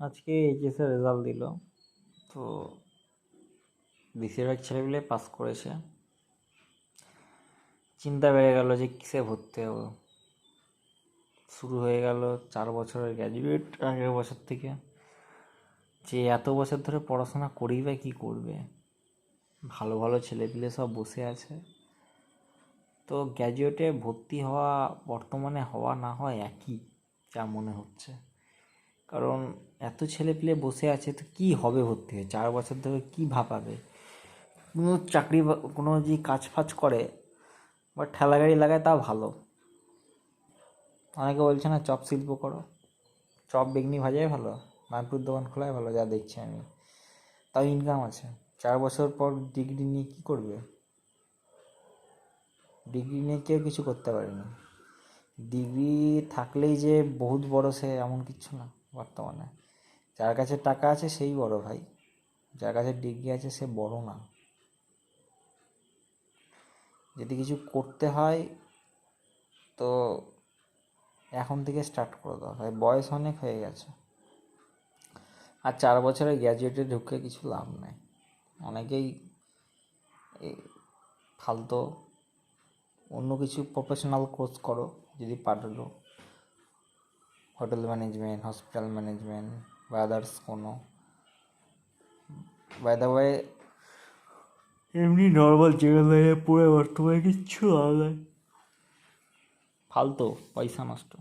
আজকে এইচএসের রেজাল্ট দিল। তো বেশিরভাগ ছেলেগুলো পাস করেছে। চিন্তা বেড়ে গেল যে কিসে ভর্তি হব। শুরু হয়ে গেল চার বছরের গ্র্যাজুয়েট আগের বছর থেকে। যে এত বছর ধরে পড়াশোনা করেই বা কী করবে? ভালো ভালো ছেলেপিলে সব বসে আছে। তো গ্র্যাজুয়েটে ভর্তি হওয়া, বর্তমানে হওয়া না হয় একই, যা মনে হচ্ছে। কারণ এত ছেলেপিলে বসে আছে তো কী হবে ভর্তি হয়ে চার বছর ধরে কী ভাবাবে? কোনো চাকরি কোনো যে কাজ ফাজ করে, বা ঠেলাগাড়ি লাগায় তা ভালো। অনেকে বলছে না, চপ শিল্প করো। চপ, বেগনি ভাজাই ভালো মানপুর দোকান খোলাই ভালো, যা দেখছি আমি। তাও ইনকাম আছে। চার বছর পর ডিগ্রি নিয়ে কী করবে? ডিগ্রি নিয়ে কেউ কিছু করতে পারেনি। ডিগ্রি থাকলেই যে বহুত বড় সে, এমন কিছু না। বর্তমানে। যার কাছে টাকা আছে সেই বড় ভাই, যার কাছে ডিগ্রি আছে সে বড় না। যদি কিছু করতে হয়, তো এখন থেকে স্টার্ট করে দেওয়া হয় বয়স অনেক হয়ে গেছে। আর চার বছরের গ্র্যাজুয়েটে ঢুকে কিছু লাভ নেই। অনেকেই ফালতো, অন্য কিছু প্রফেশনাল কোর্স করো যদি পারো হোটেল ম্যানেজমেন্ট হসপিটাল ম্যানেজমেন্ট বা আদার্স কোনো। বাই দ্য ওয়ে এমনি নর্মাল যেগুলো পড়ে বর্তমানে কিচ্ছু হবে ফালতু পয়সা নষ্ট।